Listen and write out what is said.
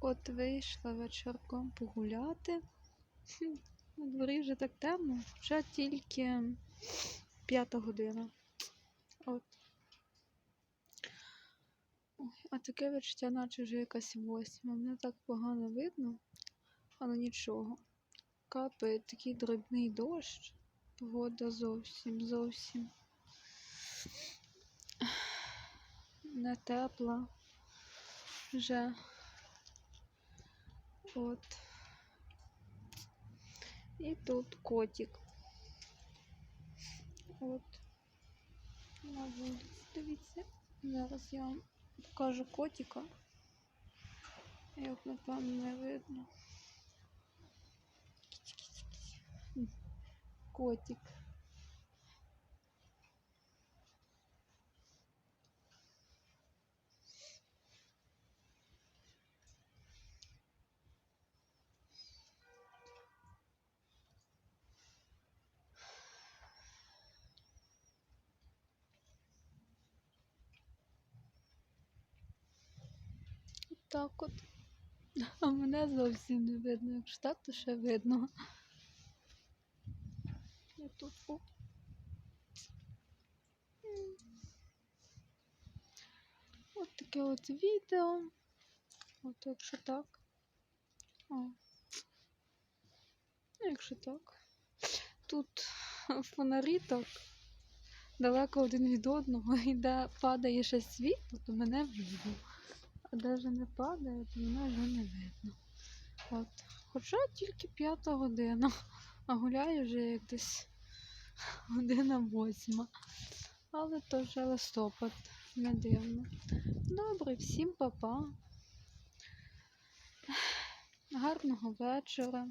От вийшла вечірком погуляти. На дворі вже так темно, вже тільки п'ята година. От. А таке відчуття, наче вже якась восьма. Мене так погано видно, але нічого. Капає такий дрібний дощ. Погода зовсім, зовсім не тепла вже. От. І тут котик. От. На вулиці. Дивіться. Зараз я вам покажу котика. Як напевно не видно. Кіць-кіць-кіць. М, Котик. Так от. А мене зовсім не видно. Якщо так, то ще видно. Я тут. О. От таке от відео. От якщо так. О. Якщо так. Тут фонарі так далеко один від одного, і де падає ще світло, то мене видно. А де вже не падає, то мене вже не видно. От. Хоча тільки п'ята година, а гуляю вже як десь година восьма. Але то вже листопад, не дивно. Добре, всім па-па. Гарного вечора.